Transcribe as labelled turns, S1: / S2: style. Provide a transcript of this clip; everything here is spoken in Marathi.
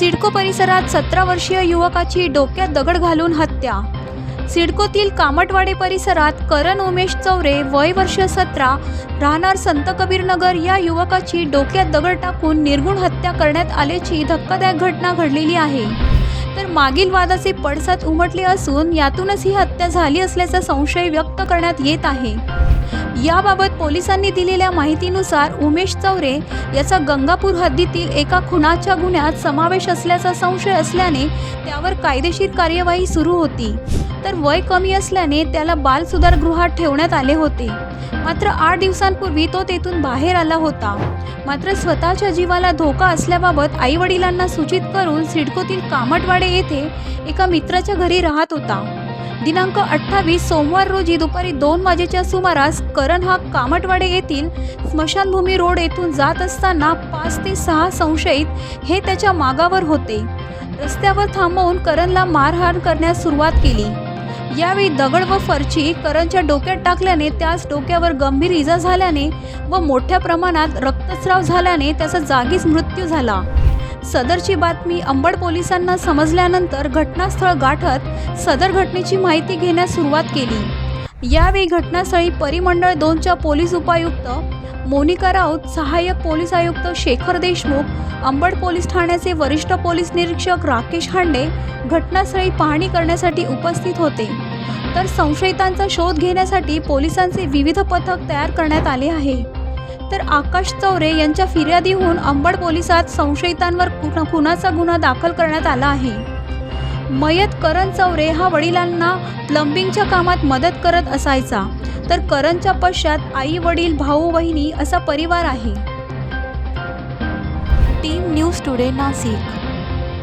S1: सिडको परिसरात सतरा वर्षीय युवकाची डोक्यात दगड घालून हत्या. सिडकोतील कामटवाडे परिसरात करण उमेश चौरे वय वर्ष सतरा राहणार संत कबीरनगर या युवकाची डोक्यात दगड टाकून निर्गुण हत्या करण्यात आल्याची धक्कादायक घटना घडलेली आहे. तर मागील वादाचे पडसाद उमटले असून यातूनच ही हत्या झाली असल्याचा संशय व्यक्त करण्यात येत आहे. याबाबत पोलिसांनी दिलेल्या माहितीनुसार उमेश चौरे याचा गंगापूर हद्दीतील एका खुनाच्या गुन्ह्यात समावेश असल्याचा संशय असल्याने त्यावर कायदेशीर कार्यवाही सुरू होती. तर वय कमी असल्याने त्याला बाल सुधारगृहात ठेवण्यात आले होते. मात्र आठ दिवसांपूर्वी तो तेथून बाहेर आला होता. मात्र स्वतःच्या जीवाला धोका असल्याबाबत आईवडिलांना सूचित करून सिडकोतील कामटवाडे येथे एका मित्राच्या घरी राहत होता. दिनांक अठ्ठावीस सोमवार रोजी दुपारी दोन वाजेच्या सुमारास करण हा कामटवाडे येथील स्मशानभूमी रोड येथून जात असताना पाच ते सहा संशयित हे त्याच्या मागावर होते. रस्त्यावर थांबवून करणला मारहाण करण्यास सुरुवात केली. यावेळी दगड व फरची करणच्या डोक्यात टाकल्याने त्यास डोक्यावर गंभीर इजा झाल्याने व मोठ्या प्रमाणात रक्तस्राव झाल्याने त्याचा जागीच मृत्यू झाला. सदरची बातमी अंबड पोलिसांना समजल्यानंतर घटनास्थळ गाठत सदर घटनेची माहिती घेण्यास सुरुवात केली. यावेळी घटनास्थळी परिमंडळ दोनच्या पोलीस उपायुक्त मोनिका राऊत सहाय्यक पोलीस आयुक्त शेखर देशमुख अंबड पोलीस ठाण्याचे वरिष्ठ पोलीस निरीक्षक राकेश हांडे घटनास्थळी पाहणी करण्यासाठी उपस्थित होते. तर संशयितांचा शोध घेण्यासाठी पोलिसांचे विविध पथक तयार करण्यात आले आहे. तर आकाश चौरे यांच्या फिर्यादीहून अंबड पोलिसात संशयितांवर खुनाचा गुन्हा दाखल करण्यात आला आहे. मयत करण चौरे हा वडिलांना प्लंबिंगच्या कामात मदत करत असायचा. तर करणच्या पश्चात आई वडील भाऊ बहिणी असा परिवार आहे. Team news today Nashik.